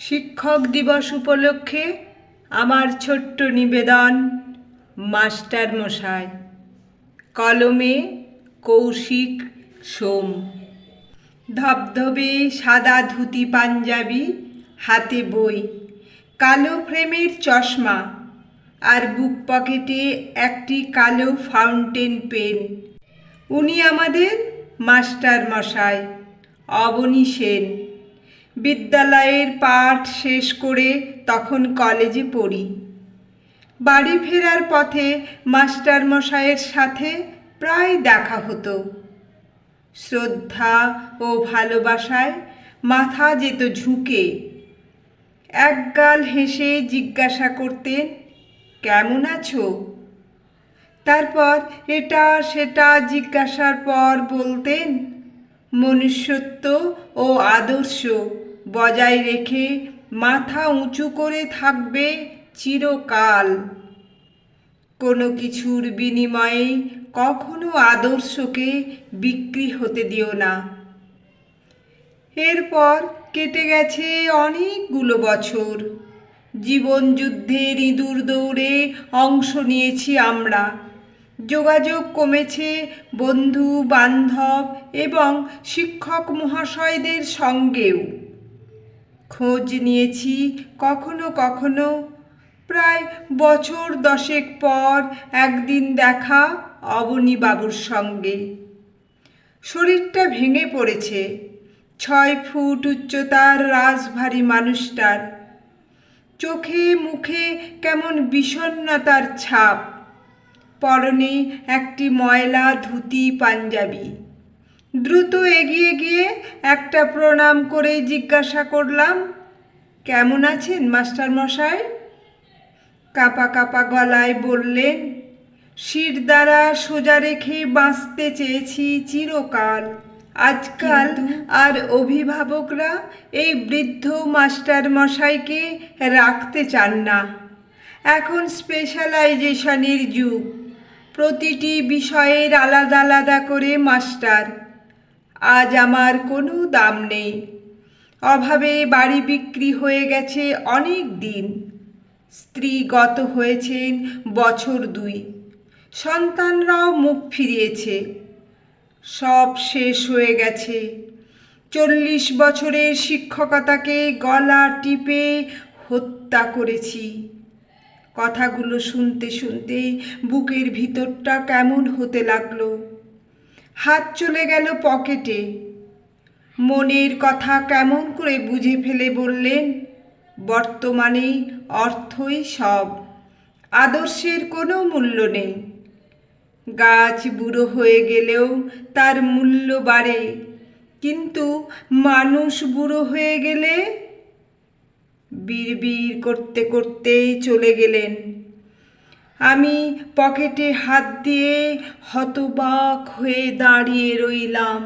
শিক্ষক দিবস উপলক্ষে আমার ছোট্ট নিবেদন, মাস্টার মশাই। কলমে কৌশিক সোম। ধবধবে সাদা ধুতি পাঞ্জাবি, হাতে বই। কালো ফ্রেমের চশমা আর বুক পকেটে একটি কালো ফাউন্টেন পেন। উনি আমাদের মাস্টার মশাই, অবনী সেন। বিদ্যালয়ের পাঠ শেষ করে তখন কলেজে পড়ি। বাড়ি ফেরার পথে মাস্টার মশাইয়ের সাথে প্রায় দেখা হতো। শ্রদ্ধা ও ভালোবাসায় মাথা যেত ঝুঁকে। একগাল হেসে জিজ্ঞাসা করতেন, কেমন আছো? তারপর এটা সেটা জিজ্ঞাসার পর বলতেন, মনুষ্যত্ব ও আদর্শ। বজায় রেখে মাথা উঁচু করে থাকবে চিরকাল। কোনো কিছুর বিনিময়ে কখনো আদর্শকে বিক্রি হতে দিও না। এরপর কেটে গেছে অনেকগুলো বছর। জীবন যুদ্ধের ইঁদুর দৌড়ে অংশ নিয়েছি আমরা। যোগাযোগ কমেছে বন্ধু, বান্ধব এবং শিক্ষক মহাশয়দের সঙ্গেও। খোঁজ নিয়েছি, কখনো কখনো। প্রায় বছর দশেক পর একদিন দেখা বাবুর সঙ্গে। শরীরটা ভেঙে পড়েছে। ছয় ফুট উচ্চতার রাজভারী মানুষটার। চোখে মুখে কেমন বিষণ্ণতার ছাপ। পরনে একটি ময়লা ধুতি পাঞ্জাবি। দ্রুত এগিয়ে গিয়ে একটা প্রণাম করেই জিজ্ঞাসা করলাম কেমন আছেন মাস্টার মশাই? কাপা কাপা গলায় বললেন শির দ্বারা সোজা রেখে বাঁচতে চেয়েছি চিরকাল। আজকাল আর অভিভাবকরা এই বৃদ্ধ মাস্টার মশাইকে রাখতে চান না। এখন স্পেশালাইজেশনের যুগ। প্রতিটি বিষয়ের আলাদা আলাদা করে মাস্টার। আজ আমার কোনো দাম নেই। অভাবে বাড়ি বিক্রি হয়ে গেছে অনেক দিন। স্ত্রী গত হয়েছেন বছর দুই। সন্তানরাও মুখ ফিরিয়েছে। সব শেষ হয়ে গেছে। চল্লিশ বছরের শিক্ষকতাকে গলা টিপে হত্যা করেছি। কথাগুলো শুনতে শুনতে বুকের ভিতরটা কেমন হতে লাগল। হাত চলে গেল পকেটে। মনের কথা কেমন করে বুঝে ফেলে বললেন, বর্তমানে অর্থই সব, আদর্শের কোনো মূল্য নেই। গাছ বুড়ো হয়ে গেলেও তার মূল্য বাড়ে, কিন্তু মানুষ বুড়ো হয়ে গেলে বিড়বিড় করতে করতেই চলে গেলেন। আমি পকেটে হাত দিয়ে হতবাক হয়ে দাঁড়িয়ে রইলাম।